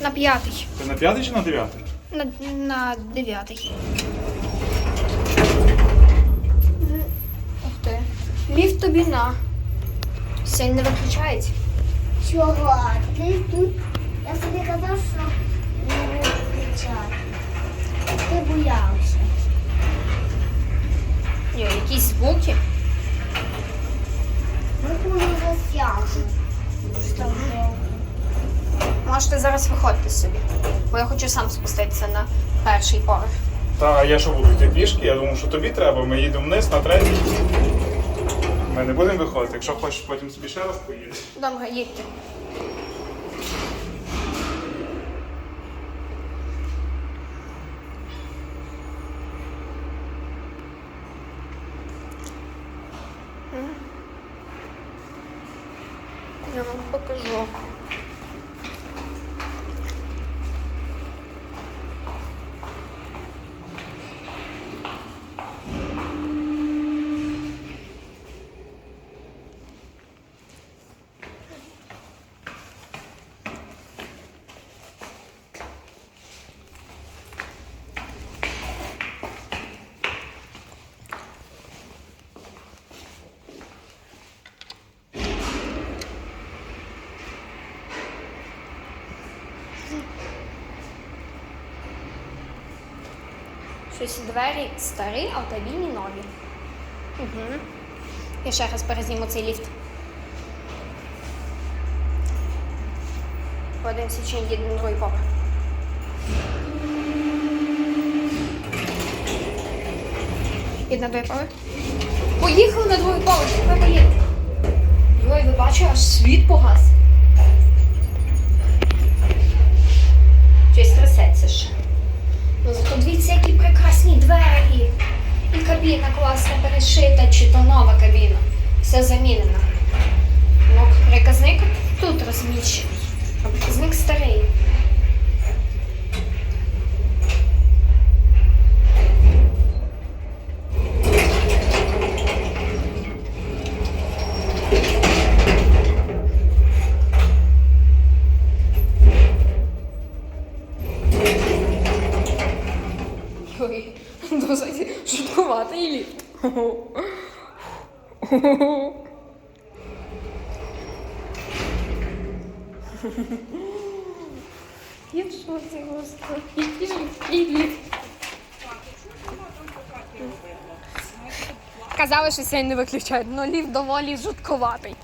На п'ятий. Ти на п'ятий чи на дев'ятий? На, на дев'ятий. Ух ти. Ліфт тобі на. Сьогодні не виключається. Чого? Ти тут. Я собі казав, що не виключати. Ти боявся. Ні, якісь звуки. Ми коли засяжу. Можете зараз виходити собі. Бо я хочу сам спуститися на перший поверх. Та я що буду йти пішки? Я думав, що тобі треба. Ми їдемо вниз на третій. Ми не будемо виходити. Якщо хочеш, потім собі ще раз поїдеш. Добре, їдьте. Я вам покажу. Щось двері старі, а кабіні нові. Угу. Я ще раз перезніму цей ліфт. Подивимося, чи він їде на другий поверх. Їде на другий поверх. Поїхали на другий поверх, тепер поїдемо. Йой, ви бачите, аж світ погас. Щось трясеться ще. Ну зато дивіться, які прекрасні двері. І кабіна класно перешита, чи то нова кабіна. Все замінено. Ну, приказник тут розміщений. А приказник старий. Ой, досить шуткуватий ліфт. Я в шоці, господи. Який ліфт. Казали, що сьогодні не виключають, але ліфт доволі жутковатий.